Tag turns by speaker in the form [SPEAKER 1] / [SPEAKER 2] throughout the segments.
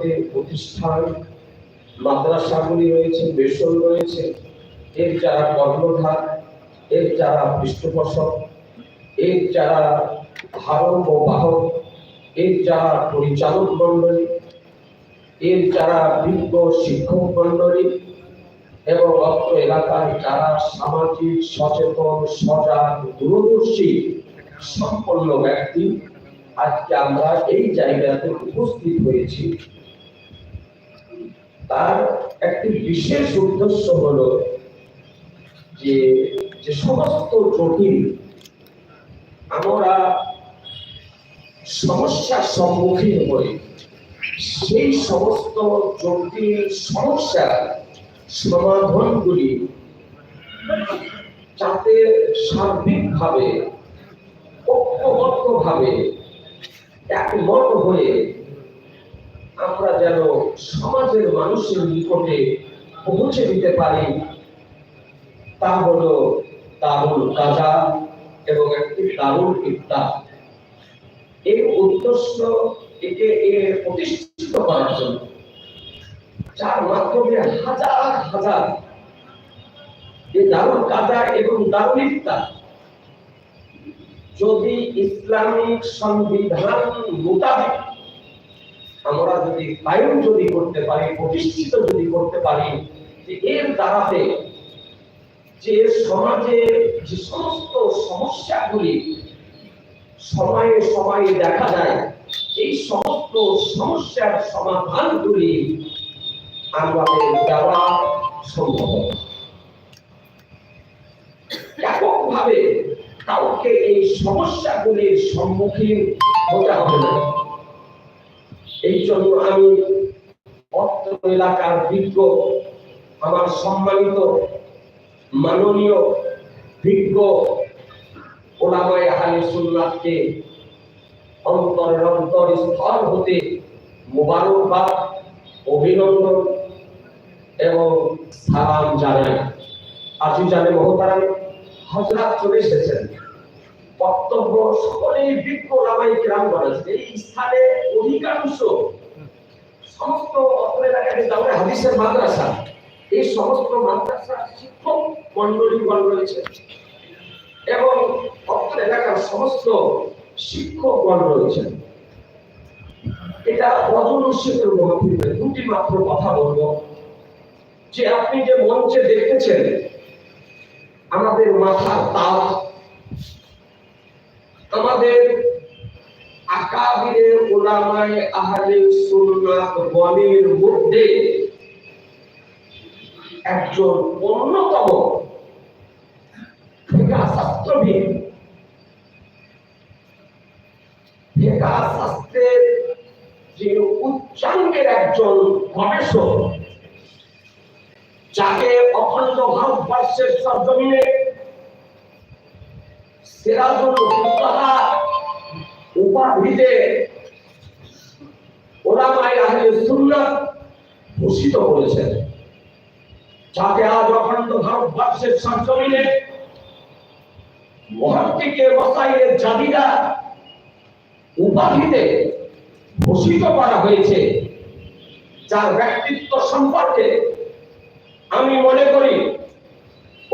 [SPEAKER 1] জামাতের প্রতিষ্ঠান, মাদ্রাসাগুলি রয়েছে বেসন রয়েছে, এর যারা কর্মধার এর যারা পৃষ্ঠপোষক, এর যারা ধারক ও বাহক, এর যারা পরিচালক মন্ডলী এর যারা বিজ্ঞ শিক্ষক মন্ডলী এবং অত্র এলাকার যারা সামাজিক, সচেতন, সজাগ, দূরদর্শী, সম্পন্ন ব্যক্তি, আজকে আমরা এই জায়গাতে উপস্থিত হয়েছি। তার একটি বিশেষ উদ্দেশ্য হলো যে যে সমস্ত জটিল আমরা সমস্যার সম্মুখীন হই, সেই সমস্ত জটিল সমস্যার সমাধানগুলি যাতে সার্বিকভাবে, ঐক্যবদ্ধভাবে একমত হয়ে আমরা যেন সমাজের মানুষের নিকটে পৌঁছে দিতে পারি, তা হলো দারুল কাজা এবং একটি দারুল ইফতার এই উদ্দেশ্য একে প্রতিষ্ঠিত করার জন্য। যার মাধ্যমে হাজার হাজার এই দারুল কাজা এবং দারুল ইফতার যদি ইসলামিক সংবিধান মোতাবেক আমরা যদি কায়ম যদি করতে পারি, প্রতিষ্ঠিত যদি করতে পারি, যে এর দ্বারাতে যে সমাজে যে সমস্ত সমস্যাগুলি সময়ে সময়ে দেখা যায়, এই সমস্ত সমস্যার সমাধানগুলি আমাদের দেওয়া সম্ভব। ব্যাপকভাবে কাউকে এই সমস্যাগুলির সম্মুখীন হতে হবে না। এই জন্য আমি অত্র এলাকার বিজ্ঞ, আমার সম্মানিত মাননীয় বিজ্ঞ ওলামায় আহলে সুন্নাতকে অন্তরের অন্তর স্থল হতে মোবারকবাদ, অভিনন্দন এবং সালাম জানাই। আজি জানে মহতারাম হজরত চলে এসেছেন। বক্তব্য সকলেই বিজ্ঞ রামাই গ্রাম করেছে এই স্থানে অধিকাংশ সমস্ত অত্র এলাকায় যাওয়া হাদিসের মাদ্রাসা। এই সমস্ত মাদ্রাসা শিক্ষক মন্ডলীগণ রয়েছে। এবং অত্র এলাকার সমস্ত শিক্ষকগণ রয়েছেন এটা অজনস্বীকের মহাপীঠে দুটি মাত্র কথা বলব। যে আপনি যে মঞ্চে দেখতেছেন, আমাদের মাথার তাল আমাদের আহলে মধ্যে একজন অন্যতম ফিকা শাস্ত্রবিদ। শাস্ত্রের যে উচ্চাঙ্গের একজন গবেষক, যাকে অখণ্ড ভারতবর্ষের সরজমিনে ফুকাহা উপাধিতে আহলে সুন্নাত ভূষিত করেছেন। যাকে আজ অখণ্ড ভারতবর্ষের জাবিরা উপাধিতে ভূষিত করা হয়েছে, যার ব্যক্তিত্ব সম্পর্কে আমি মনে করি,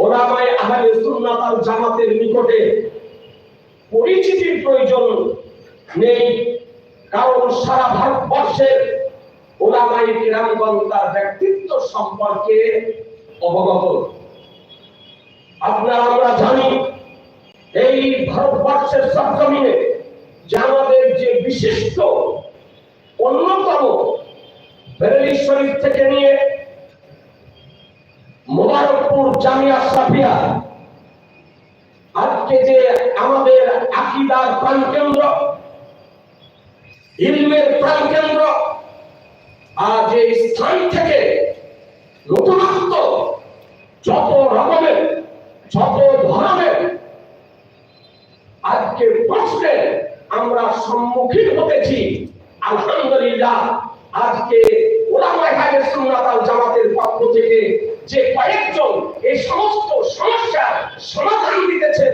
[SPEAKER 1] ওলামায়ে আহলে সুন্নাত জামাতের নিকটে পরিচিতির প্রয়োজন নেই, কারণ সারা ভারতবর্ষের ওলামায়ে কিরামগণ তার ব্যক্তিত্ব সম্পর্কে অবগত। আপনারা, আমরা জানি এই ভারতবর্ষের সরজমিনে যে আমাদের যে বিশিষ্ট অন্যতম বেরেলি শরীফ থেকে নিয়ে মোবারকপুর জামিয়া সাফিয়া আজকে যে আমাদের আকিদার প্রাণ কেন্দ্র ইলমের প্রাণ কেন্দ্র আর যে স্থান থেকে নতুনত্ব, যত রকমের, যত ধরনের আজকে প্রশ্নে আমরা সম্মুখীন হতেছি, আলহামদুলিল্লাহ, আজকে জামাতের পক্ষ থেকে যে কয়েকজন এই সমস্ত সমস্যার সমাধান দিতেছে